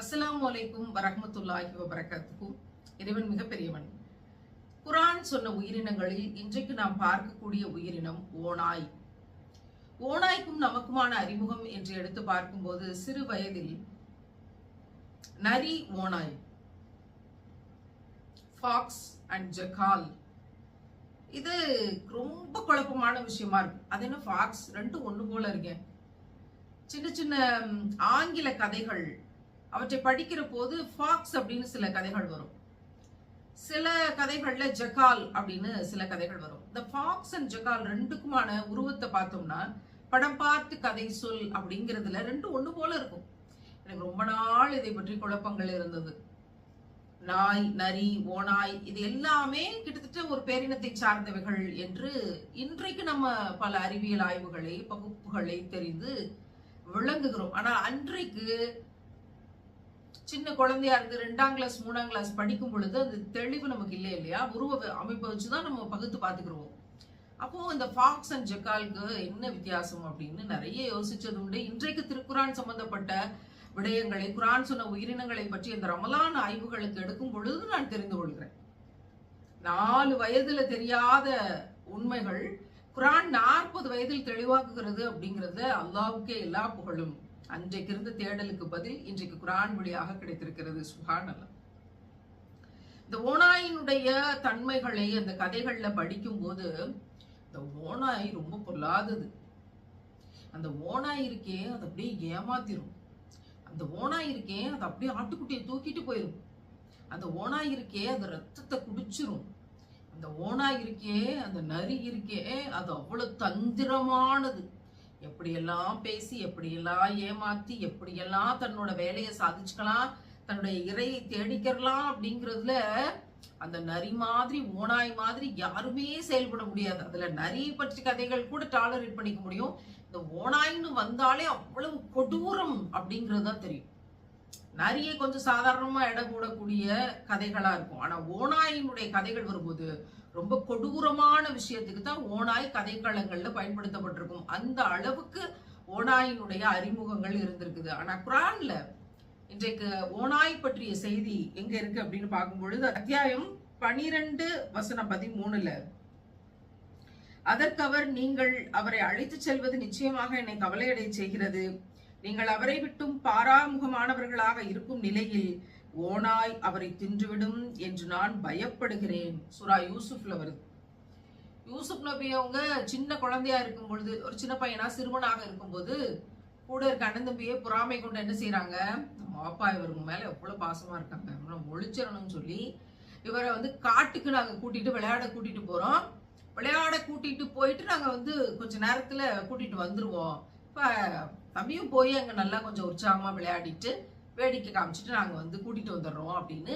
அஸ்லாம் அலைக்கும் வரகமத்துல்லாஹி வரகத்துக்கும் இறைவன் மிகப்பெரியவன். குரான் சொன்ன உயிரினங்களில் இன்றைக்கு நாம் பார்க்கக்கூடிய உயிரினம் ஓநாய். ஓனாய்க்கும் நமக்குமான அறிமுகம் என்று எடுத்து பார்க்கும்போது சிறு வயதில் நரி ஓநாய் ஃபாக்ஸ் அண்ட் ஜக்கால். இது ரொம்ப குழப்பமான விஷயமா இருக்கு. அது என்ன ஃபாக்ஸ்? ரெண்டும் ஒன்று போல இருக்கேன் சின்ன சின்ன ஆங்கில கதைகள் அவற்றை படிக்கிற போது ஃபாக்ஸ் அப்படின்னு சில கதைகள் வரும். சில கதைகள்ல ஜக்கால் அப்படின்னு சில கதைகள் வரும். இந்த ஃபாக்ஸ் அண்ட் ஜக்கால் ரெண்டுக்குமான உருவத்தை பார்த்தோம்னா படம் பார்த்து கதை சொல் அப்படிங்கிறதுல ரெண்டும் ஒன்று போல இருக்கும். எனக்கு ரொம்ப நாள் இதை பற்றி குழப்பங்கள் இருந்தது. நாய் நரி ஓநாய் இது எல்லாமே கிட்டத்தட்ட ஒரு பேரினத்தை சார்ந்தவைகள் என்று இன்றைக்கு நம்ம பல அறிவியல் ஆய்வுகளை பகுப்புகளை தெரிந்து விளங்குகிறோம். ஆனால் அன்றைக்கு சின்ன குழந்தையா இருந்து ரெண்டாம் கிளாஸ் மூணாம் கிளாஸ் படிக்கும் பொழுது அந்த தெளிவு நமக்கு இல்லை இல்லையா? உருவ அமைப்பை வச்சுதான் நம்ம பகுத்து பார்த்துக்கிறோம் அப்போ இந்த ஃபாக்ஸ் அண்ட் ஜக்காலுக்கு என்ன வித்தியாசம் அப்படின்னு நிறைய யோசிச்சது உண்டு. இன்றைக்கு திருக்குரான் சம்பந்தப்பட்ட விடயங்களை குரான் சொன்ன உயிரினங்களை பற்றி இந்த ரமலான் ஆய்வுகளுக்கு எடுக்கும் பொழுது நான் தெரிந்து கொள்கிறேன். நாலு வயதுல தெரியாத உண்மைகள் குரான் நாற்பது வயதில் தெளிவாக்குகிறது அப்படிங்கறது அல்லாவுக்கே எல்லா புகழும். அன்றைக்கு இருந்த தேடலுக்கு பதில் இன்றைக்கு குரான் வழியாக கிடைத்திருக்கிறது. சுஹான் இந்த ஓனாயினுடைய தன்மைகளை அந்த கதைகள்ல படிக்கும் போது இந்த ஓனாய் ரொம்ப பொல்லாதது. அந்த ஓனாய் இருக்கே அது அப்படியே ஏமாத்திரும். அந்த ஓனாய் இருக்கே அது அப்படியே ஆட்டுக்குட்டியை தூக்கிட்டு போயிடும் அந்த ஓனாய் இருக்கே அது ரத்தத்தை குடிச்சிரும். அந்த ஓனாய் இருக்கே அந்த நரி இருக்கே அது அவ்வளவு தந்திரமானது. எப்படியெல்லாம் பேசி எப்படியெல்லாம் ஏமாத்தி எப்படியெல்லாம் தன்னோட வேலையை சாதிச்சுக்கலாம் தன்னுடைய இறையை தேடிக்கிறலாம் அப்படிங்கிறதுல அந்த நரி மாதிரி ஓனாய் மாதிரி யாருமே செயல்பட முடியாது. அதுல நரி பற்றி கதைகள் கூட டாலரேட் பண்ணிக்க முடியும். இந்த ஓநாய்னு வந்தாலே அவ்வளவு கொடூரம் அப்படிங்கிறது தான் தெரியும். நரியை கொஞ்சம் சாதாரணமா இட கூடக்கூடிய கதைகளா இருக்கும். ஆனா ஓநாயினுடைய கதைகள் வரும்போது ரொம்ப கொடூரமான விஷயத்துக்கு தான் ஓநாய் கதைக்களங்கள்ல பயன்படுத்தப்பட்டிருக்கும். அந்த அளவுக்கு ஓனாயினுடைய அறிமுகங்கள் இருந்திருக்குது. ஆனா குரான்ல இன்றைக்கு ஓநாய் பற்றிய செய்தி எங்க இருக்கு அப்படின்னு பார்க்கும் பொழுது அத்தியாயம் பனிரெண்டு வசனம் பதிமூணுல அதற்கவர் நீங்கள் அவரை அழைத்துச் செல்வது நிச்சயமாக என்னை கவலையடை செய்கிறது. நீங்கள் அவரை விட்டும் பாராமுகமானவர்களாக இருக்கும் நிலையில் ஓனாய் அவரை தின்றுவிடும் என்று நான் பயப்படுகிறேன். சுரா யூசுஃப்ல வருது. யூசுப் நபி அவங்க சின்ன குழந்தையா இருக்கும் பொழுது ஒரு சின்ன பையனா சிறுவனாக இருக்கும்போது கூட இருக்க அண்ணன் தம்பியே பொறாமை கொண்டு என்ன செய்யறாங்க நம்ம அப்பா இவருங்க மேல எவ்வளவு பாசமா இருக்காங்க. நம்ம ஒழிச்சிடணும்னு சொல்லி இவரை வந்து காட்டுக்கு நாங்க கூட்டிட்டு விளையாட கூட்டிட்டு போறோம். விளையாட கூட்டிட்டு போயிட்டு நாங்க வந்து கொஞ்ச நேரத்துல கூட்டிட்டு வந்துருவோம். இப்ப தம்பியும் போய் அங்க நல்லா கொஞ்சம் உற்சாகமா விளையாடிட்டு வேடிக்கை காமிச்சிட்டு நாங்கள் வந்து கூட்டிகிட்டு வந்துடுறோம் அப்படின்னு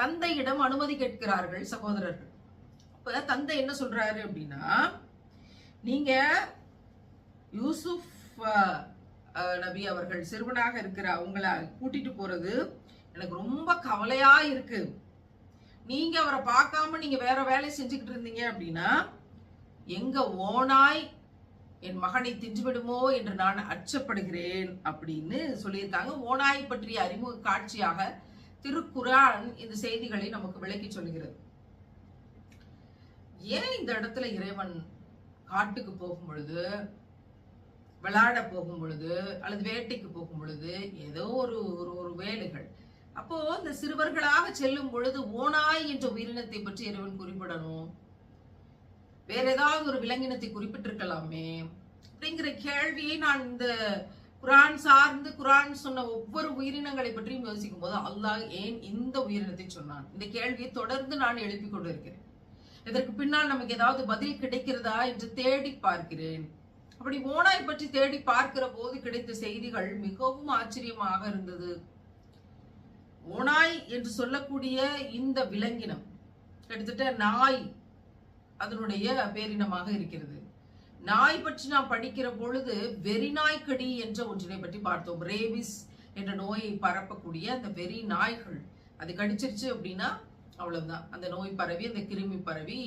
தந்தையிடம் அனுமதி கேட்கிறார்கள் சகோதரர்கள். இப்போ தந்தை என்ன சொல்கிறாரு அப்படின்னா நீங்கள் யூசுஃப் நபி அவர்கள் சிறுவனாக இருக்கிற அவங்கள கூட்டிட்டு போறது எனக்கு ரொம்ப கவலையா இருக்கு. நீங்க அவரை பார்க்காம நீங்க வேற வேலை செஞ்சுக்கிட்டு இருந்தீங்க அப்படின்னா எங்க ஓனாய் என் மகனை தின்றுவிடுமோ என்று நான் அச்சப்படுகிறேன் அப்படின்னு சொல்லியிருக்காங்க. ஓனாய் பற்றிய அறிமுக காட்சியாக திருக்குரான் இந்த செய்திகளை நமக்கு விளக்கி சொல்கிறது ஏன் இந்த இடத்துல இறைவன் காட்டுக்கு போகும் பொழுது விளையாட போகும் பொழுது அல்லது வேட்டைக்கு போகும் பொழுது ஏதோ ஒரு ஒரு ஒரு வேலைகள். அப்போ இந்த சிறுவர்களாக செல்லும் பொழுது ஓனாய் என்ற உயிரினத்தை பற்றி இறைவன் குறிப்பிடணும். வேற ஏதாவது ஒரு விலங்கினத்தை குறிப்பிட்டிருக்கலாமே அப்படிங்கிற கேள்வியை நான் இந்த குரான் சார்ந்து குரான் சொன்ன ஒவ்வொரு உயிரினங்களை பற்றியும் யோசிக்கும் போது அல்லாஹ் ஏன் இந்த உயிரினத்தை சொன்னான்? இந்த கேள்வியை தொடர்ந்து நான் எழுப்பிக் கொண்டிருக்கிறேன். இதற்கு பின்னால் நமக்கு ஏதாவது பதில் கிடைக்கிறதா என்று தேடி பார்க்கிறேன். அப்படி ஓனாய் பற்றி தேடி பார்க்கிற போது கிடைத்த செய்திகள் மிகவும் ஆச்சரியமாக இருந்தது. ஓனாய் என்று சொல்லக்கூடிய இந்த விலங்கினம் கிட்டத்தட்ட நாய் அதனுடைய பேரினமாக இருக்கிறது. நாய் பற்றி நாம் படிக்கிற பொழுது வெறிநாய்க்கடி என்ற ஒன்றினை பற்றி பார்த்தோம். ரேபிஸ் என்ற நோயை பரப்பக்கூடிய அந்த வெறி நாய்கள். அது கடிச்சிருச்சு அப்படின்னா அவ்வளவுதான். அந்த நோய் பரவி அந்த கிருமி பரவி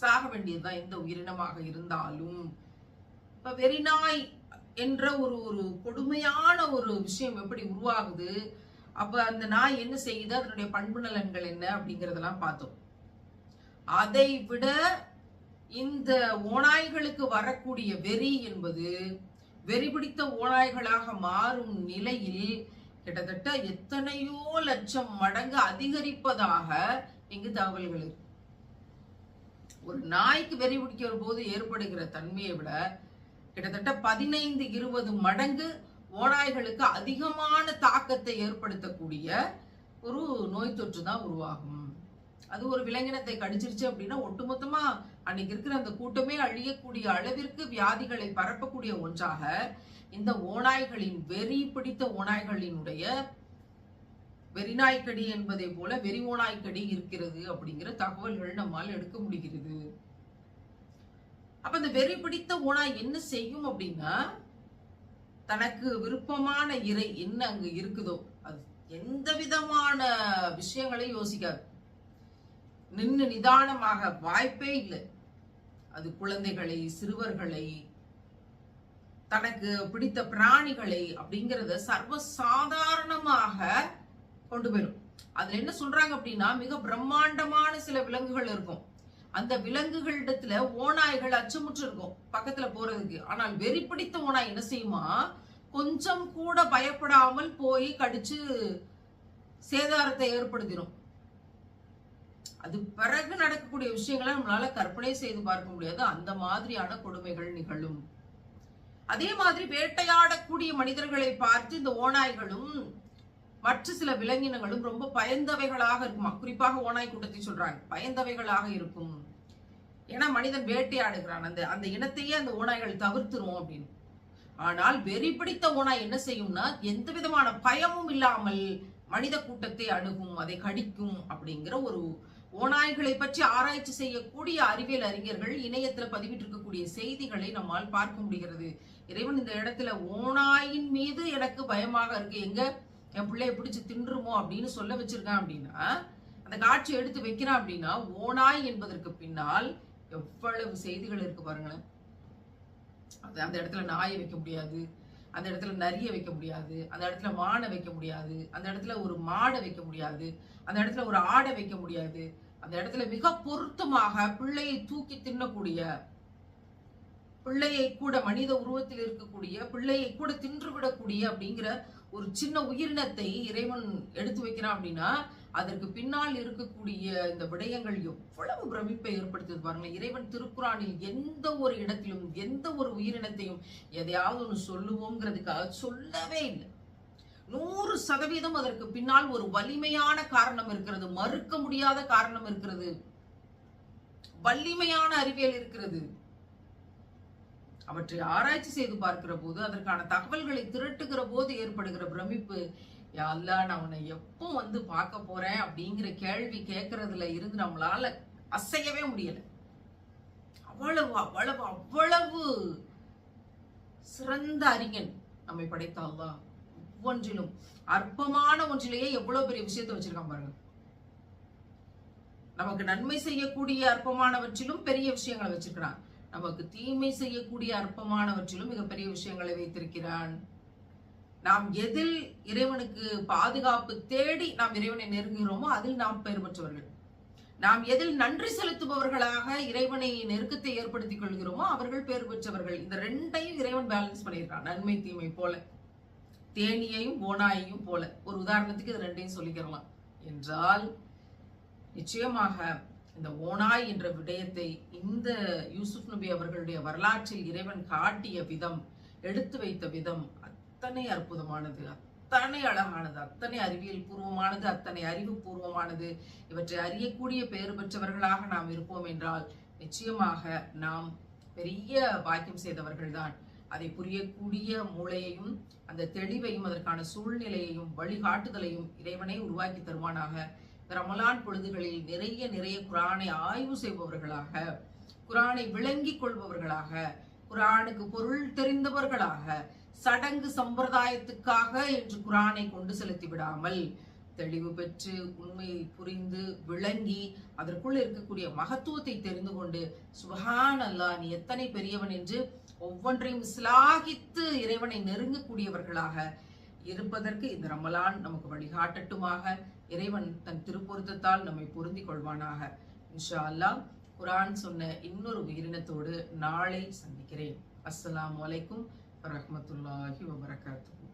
சாக வேண்டியதுதான் எந்த உயிரினமாக இருந்தாலும். இப்ப வெறிநாய் என்ற ஒரு ஒரு கொடுமையான ஒரு விஷயம் எப்படி உருவாகுது? அப்ப அந்த நாய் என்ன செய்யுது? அதனுடைய பண்பு நலன்கள் என்ன அப்படிங்கறதெல்லாம் பார்த்தோம். அதை விட இந்த ஓநாய்களுக்கு வரக்கூடிய வெறி என்பது வெறி பிடித்த ஓநாய்களாக மாறும் நிலையில் கிட்டத்தட்ட எத்தனையோ லட்சம் மடங்கு அதிகரிப்பதாக இங்கு தகவல்கள் இருக்கு. ஒரு நாய்க்கு வெறி பிடிக்கிற போது ஏற்படுகிற தன்மையை விட கிட்டத்தட்ட பதினைந்து இருபது மடங்கு ஓநாய்களுக்கு அதிகமான தாக்கத்தை ஏற்படுத்தக்கூடிய ஒரு நோய் தொற்று தான் உருவாகும். அது ஒரு விலங்கினத்தை கடிச்சிருச்சு அப்படின்னா ஒட்டுமொத்தமா அன்னைக்கு இருக்கிற அந்த கூட்டமே அழியக்கூடிய அளவிற்கு வியாதிகளை பரப்பக்கூடிய ஒன்றாக இந்த ஓநாய்களின் வெறி பிடித்த ஓநாய்களினுடைய வெறிநாய்க்கடி என்பதை போல வெறி ஓநாய்க்கடி இருக்கிறது அப்படிங்கிற தகவல்கள் நம்மால் எடுக்க முடிகிறது. அப்ப இந்த வெறி பிடித்த ஓனாய் என்ன செய்யும் அப்படின்னா தனக்கு விருப்பமான இறை என்ன அங்க இருக்குதோ அது எந்த விதமான விஷயங்களையும் யோசிக்காது. நின்று நிதானமாக வாய்ப்பே இல்லை. அது குழந்தைகளை சிறுவர்களை தனக்கு பிடித்த பிராணிகளை அப்படிங்கிறத சர்வ சாதாரணமாக கொண்டு போயிடும். அதுல என்ன சொல்றாங்க அப்படின்னா மிக பிரம்மாண்டமான சில விலங்குகள் இருக்கும். அந்த விலங்குகளிடத்துல ஓநாய்கள் அச்சமுற்று இருக்கும் பக்கத்துல போறதுக்கு. ஆனால் வெறி பிடித்த ஓநாய் என்ன செய்யுமா? கொஞ்சம் கூட பயப்படாமல் போய் கடிச்சு சேதாரத்தை ஏற்படுத்திடும் அது பிறகு நடக்கக்கூடிய விஷயங்களை நம்மளால கற்பனை செய்து பார்க்க முடியாது. அந்த மாதிரியான கொடுமைகள் நிகழும். அதே மாதிரி வேட்டையாடக்கூடிய மனிதர்களை பார்த்து இந்த ஓநாய்களும் மற்ற சில விலங்கினங்களும் ரொம்ப பயந்தவைகளாக இருக்குமா? குறிப்பாக ஓநாய் கூட்டத்தை சொல்றாங்க. பயந்தவைகளாக இருக்கும். ஏன்னா மனிதன் வேட்டையாடுகிறான். அந்த அந்த இனத்தையே அந்த ஓநாய்கள் தவிர்த்துரும் அப்படின்னு. ஆனால் வெறி பிடித்த ஓநாய் என்ன செய்யும்னா எந்த விதமான பயமும் இல்லாமல் மனித கூட்டத்தை அணுகும் அதை கடிக்கும் அப்படிங்கிற ஒரு ஓநாய்களை பற்றி ஆராய்ச்சி செய்யக்கூடிய அறிவியல் அறிஞர்கள் இணையத்துல பதிவிட்டிருக்கக்கூடிய செய்திகளை நம்மால் பார்க்க முடிகிறது. இறைவன் இந்த இடத்துல ஓநாயின் மீது எனக்கு பயமாக இருக்கு. எங்க? என் பிள்ளைய பிடிச்சு தின்றுமோ அப்படின்னு சொல்ல வச்சிருக்கான் அப்படின்னா அந்த காட்சி எடுத்து வைக்கிறான் அப்படின்னா ஓநாய் என்பதற்கு பின்னால் எவ்வளவு செய்திகள் இருக்கு பாருங்களேன். அது அந்த இடத்துல நாயை வைக்க முடியாது. அந்த இடத்துல நரிய வைக்க முடியாது. அந்த இடத்துல மானை வைக்க முடியாது. அந்த இடத்துல ஒரு மாடை வைக்க முடியாது. அந்த இடத்துல ஒரு ஆடை வைக்க முடியாது. அந்த இடத்துல மிக பொருத்தமாக பிள்ளையை தூக்கி தின்னக்கூடிய பிள்ளையை கூட மனித உருவத்தில் இருக்கக்கூடிய பிள்ளையை கூட தின்று விடக்கூடிய அப்படிங்கிற ஒரு சின்ன உயிரினத்தை இறைவன் எடுத்து வைக்கிறான் அப்படின்னா அதற்கு பின்னால் இருக்கக்கூடிய இந்த விடயங்கள் எவ்வளவு பிரமிப்பை ஏற்படுத்துது பாருங்க இறைவன் திருக்குறானில் எந்த ஒரு இடத்திலும் எந்த ஒரு உயிரினத்தையும் எதையாவது ஒன்று சொல்லுவோங்கிறதுக்காக சொல்லவே இல்லை. நூறு சதவீதம் அதற்கு பின்னால் ஒரு வலிமையான காரணம் இருக்கிறது மறுக்க முடியாத காரணம் இருக்கிறது வலிமையான அறிவியல் இருக்கிறது. அவற்றை ஆராய்ச்சி செய்து பார்க்கிற போது அதற்கான தகவல்களை திரட்டுகிற போது ஏற்படுகிற பிரமிப்பு அல்லா நான் உன்னை எப்போ வந்து பார்க்க போறேன்? அப்படிங்கிற கேள்வி கேட்கறதுல இருந்து நம்மளால அசையவே முடியல. அவ்வளவு அவ்வளவு அவ்வளவு சிறந்த அறிஞன் நம்மை படைத்த அல்லா ஒவ்வொன்றிலும் அற்பமான ஒன்றிலேயே எவ்வளவு பெரிய விஷயத்தை வச்சிருக்கான் பாருங்க. நமக்கு நன்மை செய்யக்கூடிய அற்பமானவற்றிலும் பெரிய விஷயங்களை வச்சிருக்கிறான். நமக்கு தீமை செய்யக்கூடிய அற்பமானவற்றிலும் மிகப்பெரிய விஷயங்களை வைத்திருக்கிறான். நாம் எதில் இறைவனுக்கு பாதுகாப்பு தேடி நாம் இறைவனை நெருங்குகிறோமோ அதில் நாம் பெயர் நாம் எதில் நன்றி செலுத்துபவர்களாக இறைவனை நெருக்கத்தை ஏற்படுத்திக் கொள்கிறோமோ அவர்கள் பேர் பெற்றவர்கள். இந்த ரெண்டையும் இறைவன் பேலன்ஸ் பண்ணியிருக்கான். நன்மை தீமை போல. தேனியையும் ஓனாயையும் போல. ஒரு உதாரணத்துக்கு இது ரெண்டையும் சொல்லிக்கிறலாம். என்றால் நிச்சயமாக இந்த ஓனாய் என்ற விடயத்தை இந்த யூசுப் நபி அவர்களுடைய வரலாற்றில் இறைவன் காட்டிய விதம் எடுத்து வைத்த விதம் அத்தனை அற்புதமானது அத்தனை அழகானது அத்தனை அறிவியல் பூர்வமானது அத்தனை அறிவு பூர்வமானது. இவற்றை அறியக்கூடிய பெயர் பெற்றவர்களாக நாம் இருப்போம் என்றால் நிச்சயமாக நாம் பெரிய பாக்கியம் செய்தவர்கள்தான். அதை புரியக்கூடிய மூளையையும் அந்த தெளிவையும் அதற்கான சூழ்நிலையையும் வழிகாட்டுதலையும் இறைவனை உருவாக்கி தருவானாக. ரமலான் பொழுதுகளில் நிறைய நிறைய குரானை ஆய்வு செய்பவர்களாக குரானை விளங்கிக் கொள்பவர்களாக குரானுக்கு பொருள் தெரிந்தவர்களாக சடங்கு சம்பிரதாயத்துக்காக என்று குரானை கொண்டு செலுத்தி விடாமல் தெளிவு பெற்று உண்மையை புரிந்து விளங்கி அதற்குள் இருக்கக்கூடிய மகத்துவத்தை தெரிந்து கொண்டு சுபஹான் அல்லா நீ எத்தனை பெரியவன் என்று ஒவ்வொன்றையும் சிலாகித்து இறைவனை நெருங்கக்கூடியவர்களாக இருப்பதற்கு இந்த ரமலான் நமக்கு வழிகாட்டட்டுமாக இறைவன் தன் திருப்பொருத்தத்தால் நம்மை பொருந்திக் கொள்வானாக. இன்ஷா அல்லாஹ் குரான் சொன்ன இன்னொரு உயிரினத்தோடு நாளை சந்திக்கிறேன். அஸ்ஸலாம் வலைக்கும் வரமத்துல்லாஹி வபரகாத்துஹு.